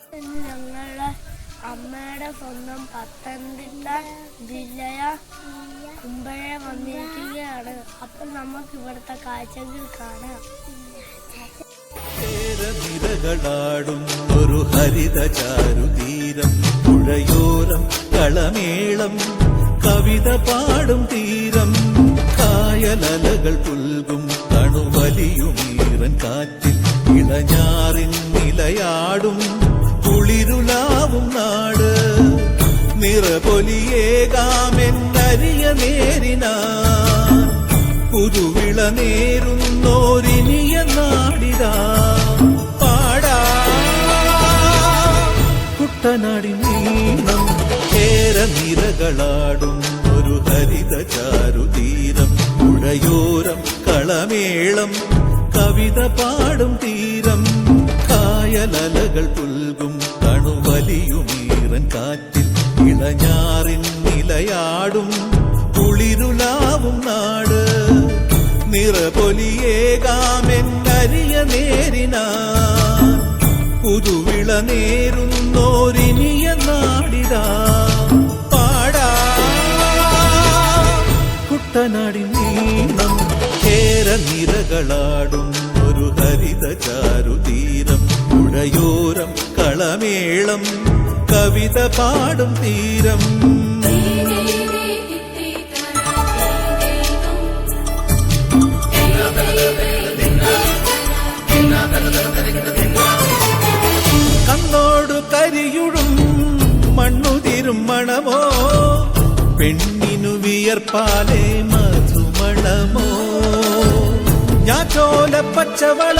ഞങ്ങളുടെ അമ്മയുടെ സ്വന്തം പത്തനംതിട്ട ജില്ലയ കുമ്പഴ വന്നിരിക്കുകയാണ്. അപ്പം നമുക്ക് ഇവിടുത്തെ കാഴ്ചകൾ കാണാം. ഒരു ഹരിത ചാരുതീരം പുഴയോരം കളമേളം കവിത പാടും തീരം കായലലകൾ പുൽകും കണുവലിയുമീറൻ കാറ്റിൽ ഇളഞ്ഞാറിൻ നിലയാടും. കുളിരുലാവും നാട്. നിറപൊലിയേകാമെന്നരിയ നേരിനാ. പുതുവിള നേരുന്നോരിനിയ നാടിതാ. പാടാ. കുട്ടനാടി നീണം കേര നിരകളാടും ഒരു ഹരിത ചാരുതീരം. പുഴയോരം കളമേളം കവിത പാടും തീരം. കായലലകൾ പുൽകും കണുവലിയുമീറൻ കാറ്റിൽ ഇളഞ്ഞാറിൻ നിലയാടും കുളിരുലാവും നാട്. നിറപൊലിയേകാമെന്നരിയ നേരിനാ. പുതുവിള നേരുന്നോരിനിയ നാടിതാ പാടാ. കുട്ടനാടി നീണം കേര നിരകളാടും ഒരു ഹരിത ചാരുതീരം പുഴയോരം കളമേളം കവിത പാടും തീരം. കണ്ണോടു കരിയുടും മണ്ണുതിരും മണമോ? പെണ്ണിനു വിയർപ്പാലെ മധുമണമോ? ഞാറ്റോല പച്ചവള